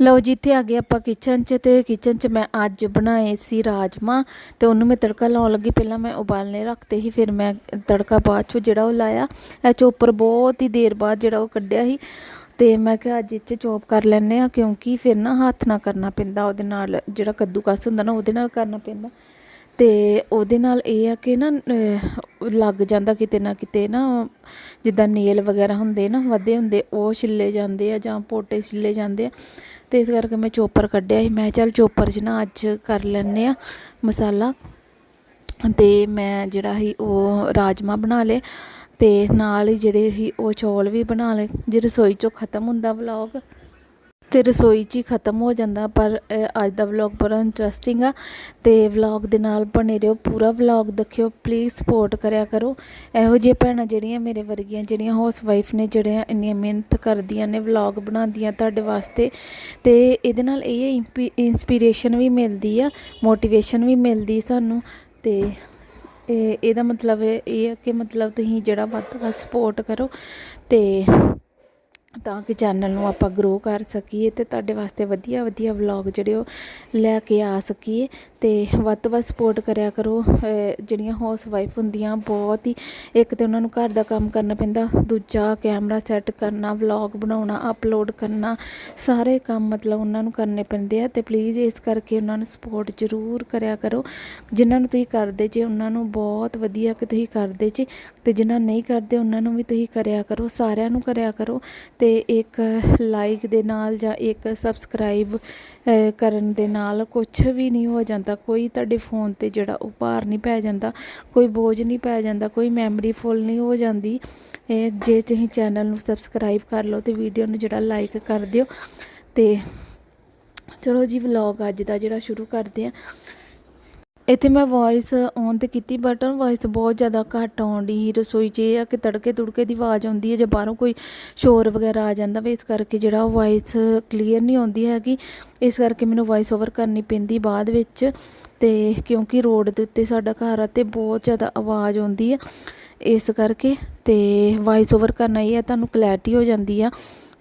ਲਓ ਜੀ, ਇੱਥੇ ਆ ਗਏ ਆਪਾਂ ਕਿਚਨ 'ਚ ਤੇ ਕਿਚਨ 'ਚ ਮੈਂ ਅੱਜ ਬਣਾਏ ਸੀ ਰਾਜਮਾ ਤੇ ਉਹਨੂੰ ਮੈਂ ਤੜਕਾ ਲਾਉਣ ਲੱਗੀ। ਪਹਿਲਾਂ ਮੈਂ ਉਬਾਲਨੇ ਰੱਖਤੇ ਸੀ, ਫਿਰ ਮੈਂ ਤੜਕਾ ਬਾਅਦ 'ਚੋਂ ਜਿਹੜਾ ਉਹ ਲਾਇਆ, ਇਹ ਚੋਪਰ ਬਹੁਤ ਹੀ ਦੇਰ ਬਾਅਦ ਜਿਹੜਾ ਉਹ ਕੱਢਿਆ ਸੀ। ਤੇ ਮੈਂ ਕਿਹਾ ਅੱਜ ਇੱਥੇ ਚੋਪ ਕਰ ਲੈਨੇ ਆ ਕਿਉਂਕਿ ਫਿਰ ਨਾ ਹੱਥ ਨਾਲ ਕਰਨਾ ਪੈਂਦਾ, ਉਹਦੇ ਨਾਲ ਜਿਹੜਾ ਕੱਦੂਕਸ ਹੁੰਦਾ ਨਾ, ਉਹਦੇ ਨਾਲ ਕਰਨਾ ਪੈਂਦਾ। ਤੇ ਉਹਦੇ ਨਾਲ ਇਹ ਆ ਕਿ ਨਾ ਲੱਗ ਜਾਂਦਾ ਕਿਤੇ ਨਾ ਕਿਤੇ ਨਾ, ਜਿੱਦਾਂ ਨੇਲ ਵਗੈਰਾ ਹੁੰਦੇ ਨਾ, ਵਧੇ ਹੁੰਦੇ, ਉਹ ਛਿੱਲੇ ਜਾਂਦੇ ਆ ਜਾਂ ਪੋਟੇ ਛਿੱਲੇ ਜਾਂਦੇ ਆ। ਤੇ ਇਸ ਕਰਕੇ ਮੈਂ ਚੋਪਰ ਕੱਢਿਆ ਸੀ। ਮੈਂ ਚੱਲ ਚੋਪਰ 'ਚ ਨਾ ਅੱਜ ਕਰ ਲੈਂਦੇ ਆ ਮਸਾਲਾ। ਤੇ ਮੈਂ ਜਿਹੜਾ ਸੀ ਉਹ ਰਾਜਮਾ ਬਣਾ ਲਏ। ਤੇ ਨਾਲ ਹੀ ਜਿਹੜੇ ਸੀ ਉਹ ਚੌਲ ਵੀ ਬਣਾ ਲਏ। ਜੇ ਰਸੋਈ 'ਚੋਂ ਖਤਮ ਹੁੰਦਾ ਵਲੌਗ ਤੇ ਰਸੋਈ 'ਚ ਹੀ ਖਤਮ ਹੋ ਜਾਂਦਾ, ਪਰ ਅੱਜ ਦਾ ਵਲੌਗ ਬੜਾ ਇੰਟਰਸਟਿੰਗ ਆ ਤੇ ਵਲੌਗ ਦੇ ਨਾਲ ਬਣੇ ਰਹੋ, ਪੂਰਾ ਵਲੌਗ ਦੇਖਿਓ ਪਲੀਜ਼ ਸਪੋਰਟ ਕਰਿਆ ਕਰੋ। ਇਹੋ ਜਿਹੇ ਭੈਣਾਂ ਜਿਹੜੀਆਂ ਮੇਰੇ ਵਰਗੀਆਂ, ਜਿਹੜੀਆਂ ਹਾਊਸ ਵਾਈਫ ਨੇ, ਜਿਹੜੀਆਂ ਇੰਨੀਆਂ ਮਿਹਨਤ ਕਰਦੀਆਂ ਨੇ ਵਲੌਗ ਬਣਾਉਂਦੀਆਂ ਤੁਹਾਡੇ ਵਾਸਤੇ। ਤੇ ਇਹਦੇ ਨਾਲ ਇਹ ਇੰਸਪੀਰੇਸ਼ਨ ਵੀ ਮਿਲਦੀ ਆ ਮੋਟੀਵੇਸ਼ਨ ਵੀ ਮਿਲਦੀ ਸਾਨੂੰ। ਤੇ, ਇਹ, ਇਹਦਾ ਮਤਲਬ ਇਹ ਇਹ ਹੈ ਕਿ ਮਤਲਬ ਤੁਸੀਂ ਜਿਹੜਾ ਵੱਧ ਤੋਂ ਵੱਧ ਸਪੋਰਟ ਕਰੋ। ਤੇ ਤਾਂ ਕਿ ਚੈਨਲ ਨੂੰ ਆਪਾਂ ਗਰੋ ਕਰ ਸਕੀਏ ਅਤੇ ਤੁਹਾਡੇ ਵਾਸਤੇ ਵਧੀਆ ਵਧੀਆ ਵਲੋਗ ਜਿਹੜੇ ਉਹ ਲੈ ਕੇ ਆ ਸਕੀਏ। ਤੇ ਵੱਧ ਤੋਂ ਵੱਧ ਸਪੋਰਟ ਕਰਿਆ ਕਰੋ। ਜਿਹੜੀਆਂ ਹਾਊਸ ਵਾਈਫ ਹੁੰਦੀਆਂ, ਬਹੁਤ ਹੀ ਇੱਕ ਤੇ ਉਹਨਾਂ ਨੂੰ ਘਰ ਦਾ ਕੰਮ ਕਰਨਾ ਪੈਂਦਾ, ਦੂਜਾ ਕੈਮਰਾ ਸੈੱਟ ਕਰਨਾ ਵਲੌਗ ਬਣਾਉਣਾ ਅਪਲੋਡ ਕਰਨਾ, ਸਾਰੇ ਕੰਮ ਮਤਲਬ ਉਹਨਾਂ ਨੂੰ ਕਰਨੇ ਪੈਂਦੇ ਆ ਤੇ ਪਲੀਜ਼ ਇਸ ਕਰਕੇ ਉਹਨਾਂ ਨੂੰ ਸਪੋਰਟ ਜ਼ਰੂਰ ਕਰਿਆ ਕਰੋ। ਜਿਨ੍ਹਾਂ ਨੂੰ ਤੁਸੀਂ ਕਰਦੇ ਜੇ, ਉਹਨਾਂ ਨੂੰ ਬਹੁਤ ਵਧੀਆ ਕਿ ਤੁਸੀਂ ਕਰਦੇ ਜੇ ਤੇ ਜਿਨ੍ਹਾਂ ਨਹੀਂ ਕਰਦੇ, ਉਹਨਾਂ ਨੂੰ ਵੀ ਤੁਸੀਂ ਕਰਿਆ ਕਰੋ, ਸਾਰਿਆਂ ਨੂੰ ਕਰਿਆ ਕਰੋ ਤੇ ਇੱਕ ਲਾਈਕ ਦੇ ਨਾਲ ਜਾਂ ਇੱਕ ਸਬਸਕ੍ਰਾਈਬ ਕਰਨ ਦੇ ਨਾਲ ਕੁਝ ਵੀ ਨਹੀਂ ਹੋ ਜਾਂਦਾ। ਕੋਈ ਤੁਹਾਡੇ ਫੋਨ ਤੇ ਜਿਹੜਾ ਉਹ ਭਾਰ ਨਹੀਂ ਪੈ ਜਾਂਦਾ, ਕੋਈ ਬੋਝ ਨਹੀਂ ਪੈ ਜਾਂਦਾ, ਕੋਈ ਮੈਮਰੀ ਫੁੱਲ ਨਹੀਂ ਹੋ ਜਾਂਦੀ, ਇਹ ਜੇ ਤੁਸੀਂ ਚੈਨਲ ਨੂੰ ਸਬਸਕ੍ਰਾਈਬ ਕਰ ਲਓ ਤੇ ਵੀਡੀਓ ਨੂੰ ਜਿਹੜਾ ਲਾਈਕ ਕਰ ਦਿਓ ਤੇ ਚਲੋ ਜੀ ਵਲੌਗ ਅੱਜ ਦਾ ਜਿਹੜਾ ਸ਼ੁਰੂ ਕਰਦੇ ਆ ਇੱਥੇ ਮੈਂ ਵੌਇਸ ਔਨ ਤੇ ਕੀਤੀ ਬਟ ਵੌਇਸ ਬਹੁਤ ਜ਼ਿਆਦਾ ਘੱਟ ਆਉਂਦੀ ਰਸੋਈ 'ਚ। ਇਹ ਆ ਕਿ ਤੜਕੇ ਤੁੜਕੇ ਦੀ ਆਵਾਜ਼ ਆਉਂਦੀ ਹੈ, ਜੇ ਬਾਹਰੋਂ ਕੋਈ ਸ਼ੋਰ ਵਗੈਰਾ ਆ ਜਾਂਦਾ ਵਾ, ਇਸ ਕਰਕੇ ਜਿਹੜਾ ਉਹ ਵੌਇਸ ਕਲੀਅਰ ਨਹੀਂ ਆਉਂਦੀ ਹੈਗੀ। ਇਸ ਕਰਕੇ ਮੈਨੂੰ ਵੌਇਸ ਓਵਰ ਕਰਨੀ ਪੈਂਦੀ ਬਾਅਦ ਵਿੱਚ। ਤੇ ਕਿਉਂਕਿ ਰੋਡ ਦੇ ਉੱਤੇ ਸਾਡਾ ਘਰ ਆ ਤੇ ਬਹੁਤ ਜ਼ਿਆਦਾ ਆਵਾਜ਼ ਆਉਂਦੀ ਆ, ਇਸ ਕਰਕੇ। ਤੇ ਵੌਇਸ ਓਵਰ ਕਰਨਾ ਇਹ ਆ, ਤੁਹਾਨੂੰ ਕਲੈਰਿਟੀ ਹੋ ਜਾਂਦੀ ਆ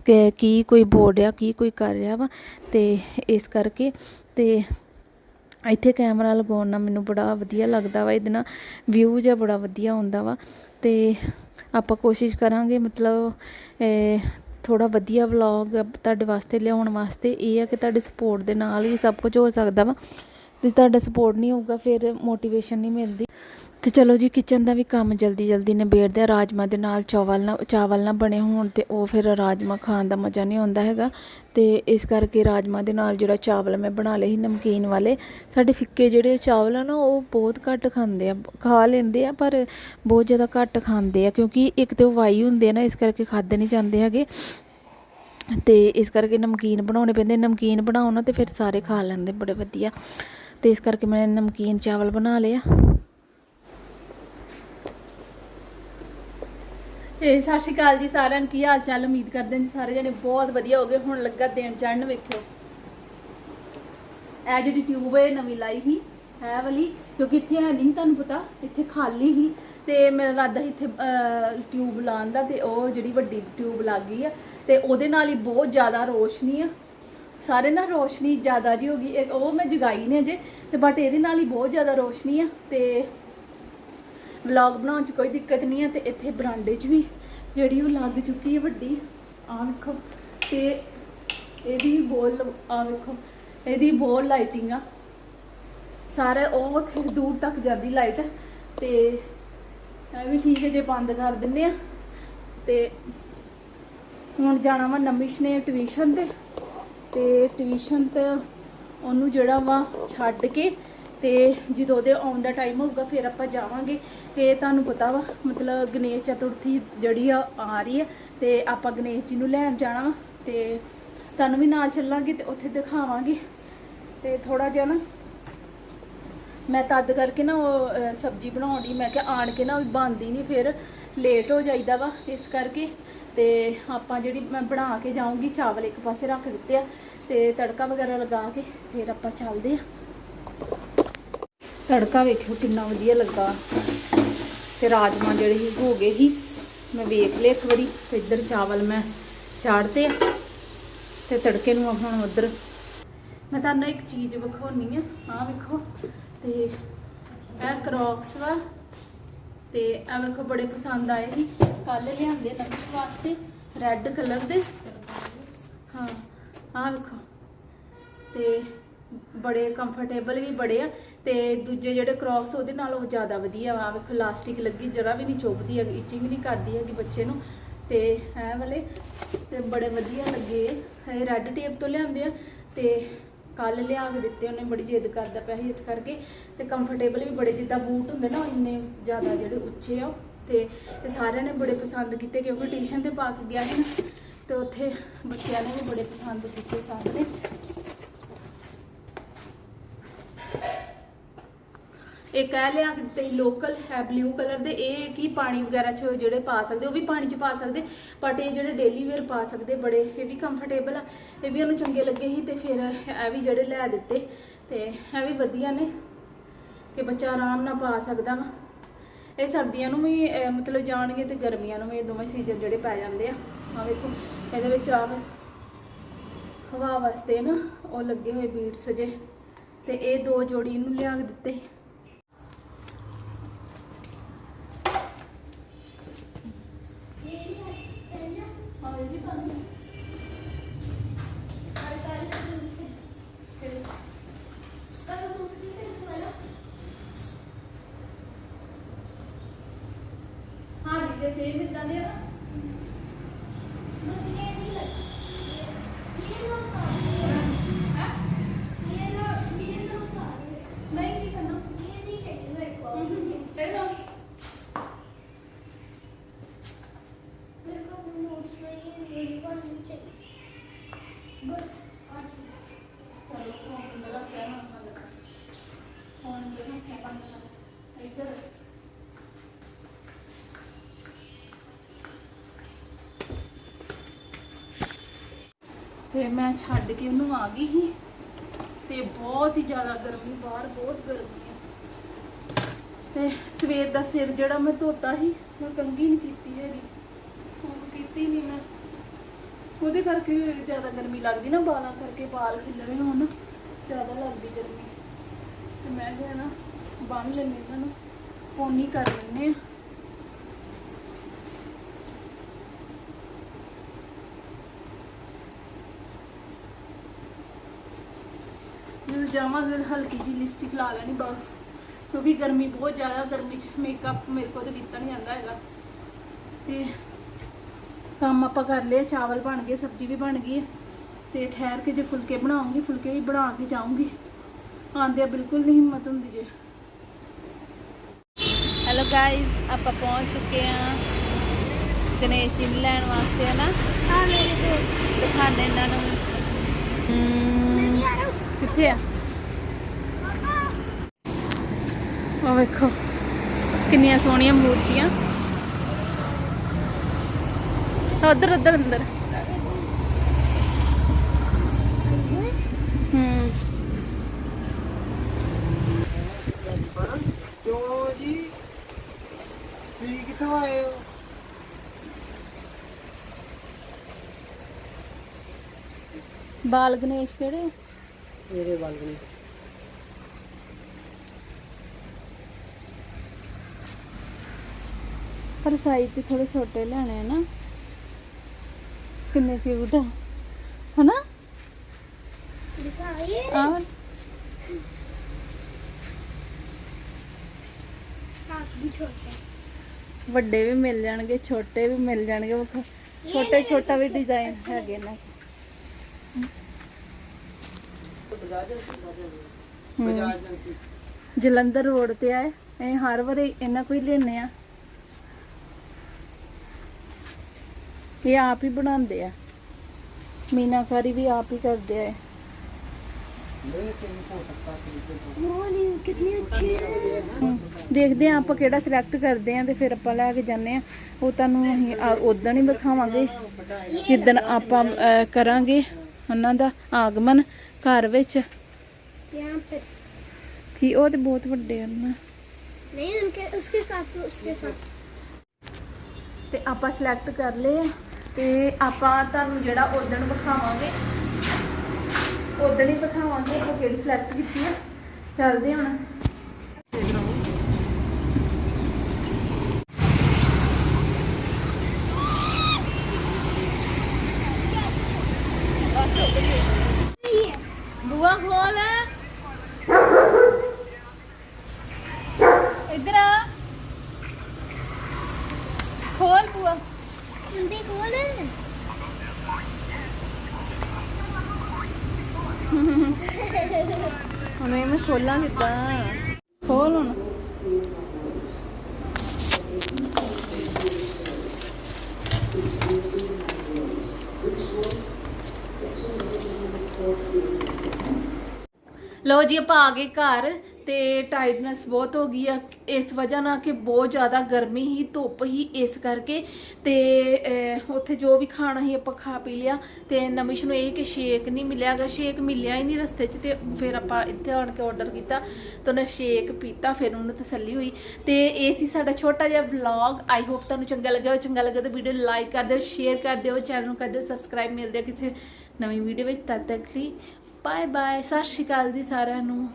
ਕਿ ਕੀ ਕੋਈ ਬੋਲ ਰਿਹਾ, ਕੀ ਕੋਈ ਕਰ ਰਿਹਾ ਵਾ। ਤੇ ਇਸ ਕਰਕੇ। ਤੇ ਇੱਥੇ ਕੈਮਰਾ ਲਗਾਉਣ ਨਾਲ ਮੈਨੂੰ ਬੜਾ ਵਧੀਆ ਲੱਗਦਾ ਵਾ, ਇਹਦੇ ਨਾਲ ਵਿਊ ਜਿਹਾ ਬੜਾ ਵਧੀਆ ਆਉਂਦਾ ਵਾ। ਅਤੇ ਆਪਾਂ ਕੋਸ਼ਿਸ਼ ਕਰਾਂਗੇ, ਮਤਲਬ ਥੋੜ੍ਹਾ ਵਧੀਆ ਵਲੌਗ ਤੁਹਾਡੇ ਵਾਸਤੇ ਲਿਆਉਣ ਵਾਸਤੇ। ਇਹ ਆ ਕਿ ਤੁਹਾਡੇ ਸਪੋਰਟ ਦੇ ਨਾਲ ਹੀ ਸਭ ਕੁਝ ਹੋ ਸਕਦਾ ਵਾ। ਤੇ ਤੁਹਾਡਾ ਸਪੋਰਟ ਨਹੀਂ ਹੋਊਗਾ, ਫਿਰ ਮੋਟੀਵੇਸ਼ਨ ਨਹੀਂ ਮਿਲਦੀ। ਤੇ ਚਲੋ ਜੀ ਕਿਚਨ ਦਾ ਵੀ ਕੰਮ ਜਲਦੀ ਜਲਦੀ ਨਿਬੇੜਦੇ ਆ। ਰਾਜਮਾ ਦੇ ਨਾਲ ਚਾਵਲ ਨਾ ਚਾਵਲ ਨਾ ਬਣੇ ਹੋਣ ਤੇ ਉਹ ਫਿਰ ਰਾਜਮਾ ਖਾਣ ਦਾ ਮਜ਼ਾ ਨਹੀਂ ਆਉਂਦਾ ਹੈਗਾ। ਤੇ ਇਸ ਕਰਕੇ ਰਾਜਮਾ ਦੇ ਨਾਲ ਜਿਹੜਾ ਚਾਵਲ ਮੈਂ ਬਣਾ ਲਏ ਸੀ, ਨਮਕੀਨ ਵਾਲੇ, ਸਾਡੇ ਫਿੱਕੇ ਜਿਹੜੇ ਚਾਵਲ ਆ ਨਾ, ਉਹ ਬਹੁਤ ਘੱਟ ਖਾਂਦੇ ਆ, ਖਾ ਲੈਂਦੇ ਆ, ਪਰ ਬਹੁਤ ਜ਼ਿਆਦਾ ਘੱਟ ਖਾਂਦੇ ਆ, ਕਿਉਂਕਿ ਇੱਕ ਤੇ ਉਹ ਵਾਈ ਹੁੰਦੇ ਆ ਨਾ, ਇਸ ਕਰਕੇ ਖਾਦੇ ਨਹੀਂ ਜਾਂਦੇ ਹੈਗੇ। ਤੇ ਇਸ ਕਰਕੇ ਨਮਕੀਨ ਬਣਾਉਣੇ ਪੈਂਦੇ, ਨਮਕੀਨ ਬਣਾਉ ਨਾ ਤੇ ਫਿਰ ਸਾਰੇ ਖਾ ਲੈਂਦੇ, ਬੜੇ ਵਧੀਆ। ਤੇ ਇਸ ਕਰਕੇ ਮੈਂ ਨਮਕੀਨ ਚਾਵਲ ਬਣਾ ਲਿਆ ਆ ਸਤਿ ਸ਼੍ਰੀ ਅਕਾਲ ਜੀ ਸਾਰਿਆਂ ਨੂੰ। ਕੀ ਹਾਲ ਚਾਲ? ਉਮੀਦ ਕਰਦੇ ਨੇ ਸਾਰੇ ਜਣੇ ਬਹੁਤ ਵਧੀਆ ਹੋਗੇ ਹੁਣ ਲੱਗਾ ਦੇਣ ਚੜਨ ਵੇਖਿਓ। ਇਹ ਜਿਹੜੀ ਟਿਊਬ ਹੈ, ਇਹ ਨਵੀਂ ਲਾਈ ਸੀ ਹੈ ਵਾਲੀ। ਕਿਉਂਕਿ ਇੱਥੇ ਹੈ ਨਹੀਂ ਤੁਹਾਨੂੰ ਪਤਾ, ਇੱਥੇ ਖਾਲੀ ਸੀ। ਤੇ ਮੇਰਾ ਇਰਾਦਾ ਇੱਥੇ ਟਿਊਬ ਲਾਉਣ ਦਾ ਤੇ ਉਹ ਜਿਹੜੀ ਵੱਡੀ ਟਿਊਬ ਲੱਗ ਗਈ ਆ। ਤੇ ਉਹਦੇ ਨਾਲ ਹੀ ਬਹੁਤ ਜ਼ਿਆਦਾ ਰੋਸ਼ਨੀ ਆ। ਸਾਰੇ ਨਾਲ ਰੋਸ਼ਨੀ ਜ਼ਿਆਦਾ ਜੀ ਹੋ ਗਈ। ਉਹ ਮੈਂ ਜਗਾਈ ਨੇ ਅਜੇ, ਤੇ ਬਟ ਇਹਦੇ ਨਾਲ ਹੀ ਬਹੁਤ ਜ਼ਿਆਦਾ ਰੋਸ਼ਨੀ ਆ। ਤੇ ਵਲੌਗ ਬਣਾਉਣ 'ਚ ਕੋਈ ਦਿੱਕਤ ਨਹੀਂ ਹੈ ਤੇ ਇੱਥੇ ਬਰਾਂਡੇ 'ਚ ਵੀ ਜਿਹੜੀ ਉਹ ਲੱਗ ਚੁੱਕੀ ਹੈ ਵੱਡੀ ਆ ਵੇਖੋ ਤੇ ਇਹਦੀ ਬੋਲ ਬਹੁਤ ਆ ਵੇਖੋ, ਇਹਦੀ ਬਹੁਤ ਲਾਈਟਿੰਗ ਆ। ਸਾਰੇ ਉਹ ਉੱਥੇ ਦੂਰ ਤੱਕ ਜਾਂਦੀ ਲਾਈਟ ਤੇ ਇਹ ਵੀ ਠੀਕ ਹੈ ਜੇ ਬੰਦ ਕਰ ਦਿੰਨੇ ਆ। ਤੇ ਹੁਣ ਜਾਣਾ ਵਾ ਨਮਿਸ਼ ਨੇ ਟਿਊਸ਼ਨ ਤੇ ਤੇ ਟਿਊਸ਼ਨ ਤੇ ਉਹਨੂੰ ਜਿਹੜਾ ਵਾ ਛੱਡ ਕੇ ਤੇ ਜਦੋਂ ਉਹਦੇ ਆਉਣ ਦਾ ਟਾਈਮ ਹੋਊਗਾ, ਫਿਰ ਆਪਾਂ ਜਾਵਾਂਗੇ ਤੇ ਤੁਹਾਨੂੰ ਪਤਾ ਵਾ, ਮਤਲਬ ਗਣੇਸ਼ ਚਤੁਰਥੀ ਜਿਹੜੀ ਆ ਆ ਰਹੀ ਹੈ ਤੇ ਆਪਾਂ ਗਣੇਸ਼ ਜੀ ਨੂੰ ਲੈਣ ਜਾਣਾ ਵਾ ਤੇ ਤੁਹਾਨੂੰ ਵੀ ਨਾਲ ਚੱਲਾਂਗੇ ਤੇ ਉੱਥੇ ਦਿਖਾਵਾਂਗੇ ਤੇ ਥੋੜਾ ਜਿਹਾ ਨਾ ਮੈਂ ਤਦ ਕਰਕੇ ਨਾ ਉਹ ਸਬਜ਼ੀ ਬਣਾਉਣ ਦੀ ਮੈਂ ਕਿਹਾ ਆਣ ਕੇ ਨਾ ਬਣਦੀ ਨਹੀਂ, ਫਿਰ ਲੇਟ ਹੋ ਜਾਈਦਾ ਵਾ ਇਸ ਕਰਕੇ ਤੇ ਆਪਾਂ ਜਿਹੜੀ ਮੈਂ ਬਣਾ ਕੇ ਜਾਊਂਗੀ, ਚਾਵਲ ਇੱਕ ਪਾਸੇ ਰੱਖ ਦਿੱਤੇ ਆ ਤੇ ਤੜਕਾ ਵਗੈਰਾ ਲਗਾ ਕੇ, ਫਿਰ ਆਪਾਂ ਚੱਲਦੇ ਆ। ਤੜਕਾ ਵੇਖਿਓ ਕਿੰਨਾ ਵਧੀਆ ਲੱਗਾ। ਤੇ ਰਾਜਮਾ ਜਿਹੜੇ ਸੀ ਹੋ ਗਏ ਸੀ। ਮੈਂ ਵੇਖ ਲਿਆ ਇੱਕ ਵਾਰੀ ਤੇ ਇੱਧਰ ਚਾਵਲ ਮੈਂ ਚਾੜਤੇ ਆ। ਤੇ ਤੜਕੇ ਨੂੰ ਹੁਣ ਉਧਰ। ਮੈਂ ਤੁਹਾਨੂੰ ਇੱਕ ਚੀਜ਼ ਵਿਖਾਉਣੀ ਆ, ਆਹ ਵੇਖੋ। ਤੇ ਇਹ ਕਰੌਕਸ ਵਾ। ਤੇ ਇਹ ਵੇਖੋ ਬੜੇ ਪਸੰਦ ਆਏ ਸੀ। ਕੱਲ ਲਿਆਂਦੇ ਨਕਸ਼ ਵਾਸਤੇ ਰੈੱਡ ਕਲਰ ਦੇ। ਹਾਂ, ਆਹ ਵੇਖੋ। ਤੇ ਬੜੇ ਕੰਫਰਟੇਬਲ ਵੀ ਬੜੇ ਆ ਤੇ ਦੂਜੇ ਜਿਹੜੇ ਕ੍ਰੌਕਸ ਉਹਦੇ ਨਾਲ ਉਹ ਜ਼ਿਆਦਾ ਵਧੀਆ ਵਾ, ਵੇਖੋ ਲਾਸਟਿਕ ਲੱਗੀ, ਜਰਾ ਵੀ ਨਹੀਂ ਚੁੱਭਦੀ ਹੈਗੀ ਇਚਿੰਗ ਨਹੀਂ ਕਰਦੀ ਹੈਗੀ ਬੱਚੇ ਨੂੰ ਤੇ ਇਹ ਵਾਲੇ, ਤੇ ਬੜੇ ਵਧੀਆ ਲੱਗੇ ਇਹ। ਰੈੱਡ ਟੇਪ ਤੋਂ ਲਿਆਂਦੇ ਆ ਤੇ ਕੱਲ ਲਿਆ ਕੇ ਦਿੱਤੇ ਉਹਨੇ, ਬੜੀ ਜਿੱਦ ਕਰਦਾ ਪਿਆ ਸੀ ਇਸ ਕਰਕੇ। ਤੇ ਕੰਫਰਟੇਬਲ ਵੀ ਬੜੇ, ਜਿੱਦਾਂ ਬੂਟ ਹੁੰਦੇ ਨਾ, ਉਹ ਇੰਨੇ ਜ਼ਿਆਦਾ ਜਿਹੜੇ ਉੱਚੇ ਆ ਉਹ। ਤੇ ਸਾਰਿਆਂ ਨੇ ਬੜੇ ਪਸੰਦ ਕੀਤੇ ਕਿਉਂਕਿ ਟਿਊਸ਼ਨ ਤੇ ਪਾ ਕੇ ਗਿਆ ਸੀ ਨਾ, ਤੇ ਉੱਥੇ ਬੱਚਿਆਂ ਨੇ ਵੀ ਬੜੇ ਪਸੰਦ ਕੀਤੇ ਸਭ ਨੇ ਇੱਕ ਇਹ ਲਿਆ ਕੇ ਦਿੱਤੇ ਲੋਕਲ ਹੈ ਬਲੂ ਕਲਰ ਦੇ, ਇਹ ਕੀ ਪਾਣੀ ਵਗੈਰਾ ਚ ਜਿਹੜੇ ਪਾ ਸਕਦੇ, ਉਹ ਵੀ ਪਾਣੀ ਚ ਪਾ ਸਕਦੇ ਬਟ ਇਹ ਜਿਹੜੇ ਡੇਲੀ ਵੇਅਰ ਪਾ ਸਕਦੇ ਬੜੇ, ਇਹ ਵੀ ਕੰਫਰਟੇਬਲ ਆ। ਇਹ ਵੀ ਉਹਨੂੰ ਚੰਗੇ ਲੱਗੇ ਸੀ ਤੇ ਫਿਰ ਇਹ ਵੀ ਜਿਹੜੇ ਲੈ ਦਿੱਤੇ, ਤੇ ਇਹ ਵੀ ਵਧੀਆ ਨੇ, ਕਿ ਬੱਚਾ ਆਰਾਮ ਨਾਲ ਪਾ ਸਕਦਾ ਵਾ। ਇਹ ਸਰਦੀਆਂ ਨੂੰ ਵੀ ਮਤਲਬ ਜਾਣਗੇ ਤੇ ਗਰਮੀਆਂ ਨੂੰ ਵੀ ਇਹ ਦੋਵੇਂ ਸੀਜ਼ਨ ਜਿਹੜੇ ਪੈ ਜਾਂਦੇ ਆ। ਆ ਵੇਖੋ, ਇਹਦੇ ਵਿੱਚ ਆ ਹਵਾ ਵਾਸਤੇ ਨਾ ਉਹ ਲੱਗੇ ਹੋਏ ਬੀਟਸ ਜੇ, ਤੇ ਇਹ ਦੋ ਜੋੜੀ ਇਹਨੂੰ ਲਿਆ ਕੇ ਦਿੱਤੇ ਸੀ। ਹਾਂ ਇਹ ਵੀ ਤੁਹਾਨੂੰ ਹਾਂ ਜੀ ਤੇ ਸੇਮ ਇਦਾਂ ਦੇ ਆ ਹੈਂ? ਨਹੀਂ ਨਹੀਂ ਕਰਨਾ ਚਲੋ ਚਲੋ ਫੋਨ ਮੇਰਾ ਕਹਿਣਾ ਹੁੰਦਾ ਫੋਨ ਮੇਰਾ ਕਹਿਣਾ ਹੁੰਦਾ ਇੱਧਰ ਤੇ ਮੈਂ ਛੱਡ ਕੇ ਉਹਨੂੰ ਆ ਗਈ ਸੀ ਤੇ ਬਹੁਤ ਹੀ ਜ਼ਿਆਦਾ ਗਰਮੀ, ਬਾਹਰ ਬਹੁਤ ਗਰਮੀ ਹੈ। ਤੇ ਸਵੇਰ ਦਾ ਸਿਰ ਜਿਹੜਾ ਮੈਂ ਧੋਤਾ ਸੀ, ਮੈਂ ਕੰਗੀ ਨਹੀਂ ਕੀਤੀ ਹੈਗੀ। ਹੁਣ ਕੀਤੀ ਨਹੀਂ ਮੈਂ। ਉਹਦੇ ਕਰਕੇ ਜ਼ਿਆਦਾ ਗਰਮੀ ਲੱਗਦੀ ਨਾ, ਬਾਲਾਂ ਕਰਕੇ ਵਾਲ ਖਿਲਰੇ ਹੋਣ, ਜ਼ਿਆਦਾ ਲੱਗਦੀ ਗਰਮੀ। ਤੇ ਮੈਂ ਕਿਹਾ ਨਾ ਬੰਨ ਲੈਂਦੇ ਇਹਨਾਂ ਨੂੰ ਪੋਨੀ ਕਰ ਲੈਂਦੇ ਆ ਜਦੋਂ ਜਾਵਾਂਗੇ ਹਲਕੀ ਜੀ ਲਿਪਸਟਿਕ ਲਾ ਲੈਣੀ ਬਸ, ਕਿਉਂਕਿ ਗਰਮੀ ਬਹੁਤ ਜ਼ਿਆਦਾ, ਗਰਮੀ 'ਚ ਮੇਕਅਪ ਮੇਰੇ ਕੋਲ ਤੇ ਕੀਤਾ ਨਹੀਂ ਜਾਂਦਾ ਹੈਗਾ। ਤੇ ਕੰਮ ਆਪਾਂ ਕਰ ਲਏ, ਚਾਵਲ ਬਣ ਗਏ, ਸਬਜ਼ੀ ਵੀ ਬਣ ਗਈ। ਹੈ ਤੇ ਠਹਿਰ ਕੇ ਜੇ ਫੁਲਕੇ ਬਣਾਉਂਗੀ, ਫੁਲਕੇ ਵੀ ਬਣਾ ਕੇ ਜਾਊਂਗੀ। ਆਂਦੇ ਬਿਲਕੁਲ ਨਹੀਂ ਹਿੰਮਤ ਹੁੰਦੀ ਜੇ। ਹੈਲੋ ਗਾਇਸ ਆਪਾਂ ਪਹੁੰਚ ਚੁੱਕੇ ਆ ਗਣੇਸ਼ ਜੀ ਨੂੰ ਲੈਣ ਵਾਸਤੇ ਹੈ ਨਾ ਦਿਖਾਣੇ ਇਹਨਾਂ ਨੂੰ। ਕਿੱਥੇ ਆ? ਉਹ ਵੇਖੋ ਕਿੰਨੀਆਂ ਸੋਹਣੀਆਂ ਮੂਰਤੀਆਂ। ਉਧਰ ਉਧਰ ਅੰਦਰ ਹੂੰ ਕਿਉਂ ਜੀ ਤੁਸੀਂ ਕਿੱਥੋਂ ਆਏ ਹੋ ਬਾਲ ਗਣੇਸ਼ ਕਿਹੜੇ? ਮੇਰੇ ਵੱਲ ਨਹੀਂ ਪਰ ਸਾਈਜ਼ ਥੋੜੇ ਛੋਟੇ ਲੈਣੇ ਆ ਨਾ। ਕਿੰਨੇ ਕਿਊਟ ਆ। ਹਨਾ। ਵੱਡੇ ਵੀ ਮਿਲ ਜਾਣਗੇ ਛੋਟੇ ਵੀ ਮਿਲ ਜਾਣਗੇ ਛੋਟੇ ਛੋਟਾ ਵੀ ਡਿਜ਼ਾਈਨ ਹੈਗੇ ਨੇ। ਜਲੰਧਰ ਰੋਡ ਤੇ ਆਏ ਇਹ। ਹਰ ਵਾਰੀ ਇਹਨਾਂ ਕੋਈ ਲੈਣੇ ਆ। ਇਹ ਆਪ ਹੀ ਬਣਾਉਂਦੇ ਆ। ਮੀਨਾਕਾਰੀ ਵੀ ਆਪ ਹੀ ਕਰਦੇ ਆ ਦੇਖਦੇ ਆ ਆਪਾਂ ਕਿਹੜਾ ਸਿਲੈਕਟ ਕਰਦੇ ਆ ਤੇ ਫਿਰ ਆਪਾਂ ਲੈ ਕੇ ਜਾਂਦੇ ਆ। ਉਹ ਤੁਹਾਨੂੰ ਅਸੀਂ ਉਦੋਂ ਹੀ ਵਿਖਾਵਾਂਗੇ। ਕਿਦਨ ਆਪਾਂ ਕਰਾਂਗੇ। ਉਹਨਾਂ ਦਾ ਆਗਮਨ ਘਰ ਵਿੱਚ। ਕੀ ਉਹ ਤੇ ਬਹੁਤ ਵੱਡੇ ਹਨ ਨਹੀਂ ਉਸਕੇ ਸਾਥ ਉਸਕੇ ਸਾਥ। ਤੇ ਆਪਾਂ ਸਿਲੈਕਟ ਕਰ ਲਏ ਤੇ ਆਪਾਂ ਤੁਹਾਨੂੰ ਜਿਹੜਾ ਉਦੋਂ ਵਿਖਾਵਾਂਗੇ ਉਦਣ ਹੀ ਵਿਖਾਵਾਂਗੇ ਉਹ ਕਿਹੜੀ ਸਿਲੈਕਟ ਕੀਤੀ ਹੈ ਚੱਲਦੇ ਹੁਣ। ਇੱਧਰ ਆ। ਖੋਲ ਬੂਆ ਜਲਦੀ ਖੋਲ। ਹੁਣ ਇਹਨੂੰ ਖੋਲਾਂ ਕਿੱਦਾਂ ਖੋਲ ਹੁਣ। ਲੋ ਜੀ ਆਪਾਂ ਆ ਗਏ ਘਰ। ਤੇ ਟਾਈਟਨੈਸ ਬਹੁਤ ਹੋ ਗਈ ਆ। ਇਸ ਵਜ੍ਹਾ ਨਾਲ ਕਿ ਬਹੁਤ ਜ਼ਿਆਦਾ ਗਰਮੀ ਹੀ, ਧੁੱਪ ਹੀ ਇਸ ਕਰਕੇ। ਤੇ ਉੱਥੇ ਜੋ ਵੀ ਖਾਣਾ ਸੀ ਆਪਾਂ ਖਾ ਪੀ ਲਿਆ ਤੇ ਨਮਿਸ਼ ਨੂੰ ਇਹ ਕਿ ਸ਼ੇਕ ਨਹੀਂ ਮਿਲਿਆਗਾ ਸ਼ੇਕ ਮਿਲਿਆ ਹੀ ਨਹੀਂ ਰਸਤੇ 'ਚ ਤੇ ਫਿਰ ਆਪਾਂ ਇੱਥੇ ਆਣ ਕੇ ਆਰਡਰ ਕੀਤਾ ਤੇ ਉਹਨੇ ਸ਼ੇਕ ਪੀਤਾ, ਫਿਰ ਉਹਨੂੰ ਤਸੱਲੀ ਹੋਈ। ਤੇ ਇਹ ਸੀ ਸਾਡਾ ਛੋਟਾ ਜਿਹਾ ਵਲੌਗ ਆਈ ਹੋਪ ਤੁਹਾਨੂੰ ਚੰਗਾ ਲੱਗਿਆ ਹੋਵੇ। ਚੰਗਾ ਲੱਗਿਆ ਤਾਂ ਵੀਡੀਓ ਲਾਈਕ ਕਰ ਦਿਓ ਸ਼ੇਅਰ ਕਰ ਦਿਓ ਚੈਨਲ ਨੂੰ ਕਰ ਦਿਓ ਸਬਸਕ੍ਰਾਈਬ ਮਿਲਦੇ ਆ ਕਿਸੇ ਨਵੀਂ ਵੀਡੀਓ ਵਿੱਚ। ਤਦ ਤੱਕ ਲਈ ਬਾਏ ਬਾਏ ਸਤਿ ਸ਼੍ਰੀ ਅਕਾਲ ਜੀ ਸਾਰਿਆਂ ਨੂੰ।